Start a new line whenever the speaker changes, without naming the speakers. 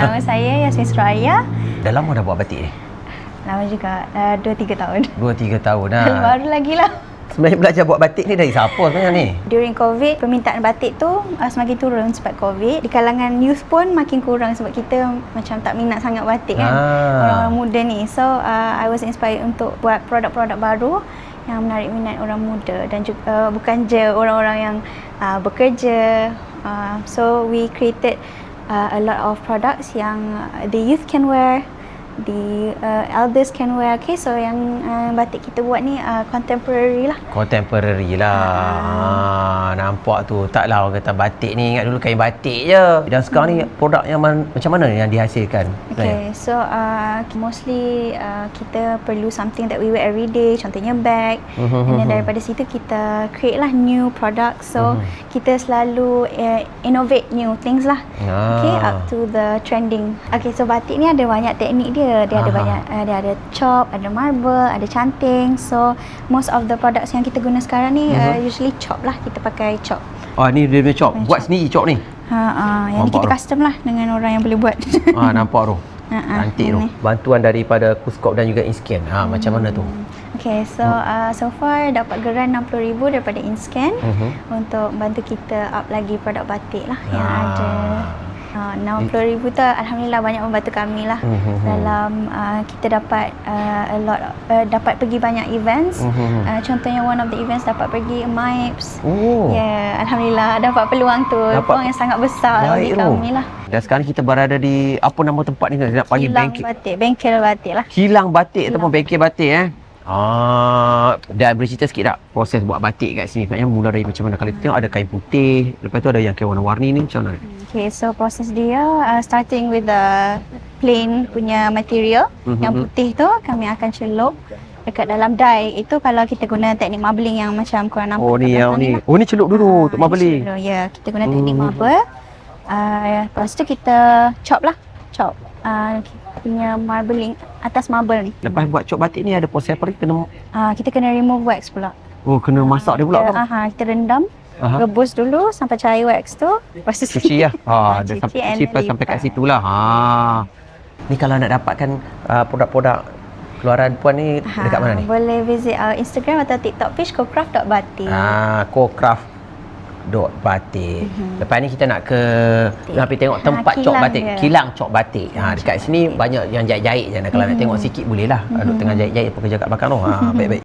Nama saya Yasmin Suraya.
Dah lama dah buat batik ni?
Lama juga, dah 2-3 tahun.
2-3 tahun dah.
Baru lagi lah.
Sebenarnya belajar buat batik ni dari siapa sebenarnya ni?
During COVID, permintaan batik tu uh, semakin turun sebab COVID. Di kalangan youth pun makin kurang sebab kita macam tak minat sangat batik kan.
Ah.
Orang-orang muda ni. So, uh, I was inspired untuk buat produk-produk baru yang menarik minat orang muda dan juga uh, bukan je orang-orang yang uh, bekerja. Uh, so, we created uh, a lot of products yang the youth can wear, the uh, elders can wear. Okay, so yang uh, batik kita buat ni uh, contemporary lah.
Contemporary lah. Ah. nampak tu. Taklah orang kata batik ni ingat dulu kain batik je. Dan sekarang ni produk yang man, macam mana yang dihasilkan?
Okay, so uh, mostly uh, kita perlu something that we wear every day, contohnya bag.
Mhm,
And then
mhm.
daripada situ kita create lah new products. So
Mhm.
kita selalu uh, innovate new things lah.
Ah.
Okay, up to the trending. Okay, so batik ni ada banyak teknik dia. Dia ada
Aha.
banyak, uh, dia ada chop, ada marble, ada canting. So most of the products yang kita guna sekarang ni uh,
Mhm.
usually chop lah. Kita pakai chop.
Oh ni dia punya chop. Buat sendiri chop ni.
Ha, uh, yang ni
Nampak
kita
tu.
custom lah dengan orang yang boleh buat.
ah nampak tu.
Ha, ha,
Cantik tu.
ini.
Bantuan daripada Kuskop dan juga Inscan. Ha macam mana tu?
Okay, so uh, so far dapat geran RM60,000 daripada InScan
Mhm.
untuk bantu kita up lagi produk batik lah yang
Ah.
ada. Uh, RM60,000 tu Alhamdulillah banyak membantu kami lah
Mhm.
dalam uh, kita dapat uh, a lot uh, dapat pergi banyak events
Mhm.
uh, contohnya one of the events dapat pergi MIPS
Oh.
Yeah, Alhamdulillah dapat peluang tu
Dapat-
peluang yang sangat besar bagi kami lah
Dan sekarang kita berada di apa nama tempat ni nak panggil
kilang
bengkel
batik bengkel batik lah
kilang batik
Kilang.
ataupun bengkel batik eh. Ah, dan boleh cerita sikit tak proses buat batik kat sini? Maksudnya mula dari macam mana? Kalau kita tengok ada kain putih, lepas tu ada yang kain warna-warni ni macam mana?
Okay, so proses dia uh, starting with the plain punya material
Mhm.
yang putih tu kami akan celup dekat dalam dye. Itu kalau kita guna teknik marbling yang macam korang nampak
Oh ni yang ni.
lah.
Oh ni celup dulu
Ah,
untuk
ni
marbling.
dulu. Ya, kita guna teknik
Hmm.
marble. Uh, lepas tu kita chop lah. Chop. Uh, punya marbling atas marble ni.
Lepas buat cop batik ni ada proses apa lagi? Kena
Uh, kita kena remove wax pula.
Oh kena masak dia pula
Kita,
kan?
aha, kita rendam,
Aha.
rebus dulu sampai cair wax tu. Lepas tu
Cuci lah. Ha, dia
Cuci
sampai cuci plus sampai kat situ lah. Ha. Ni kalau nak dapatkan uh, produk-produk keluaran puan ni
Ha,
dekat mana ni?
Boleh visit our Instagram atau TikTok page kocraft.batik.
Ah, co-craft dot batik.
Mhm.
Lepas ni kita nak ke nak pergi tengok
Ha,
tempat cop
kilang
batik,
dia.
kilang cop batik. Ha dekat sini banyak yang jahit-jahit je. Kalau nak
Mhm.
tengok sikit boleh lah. Duk tengah jahit-jahit pekerja kat belakang tu. Ha baik-baik.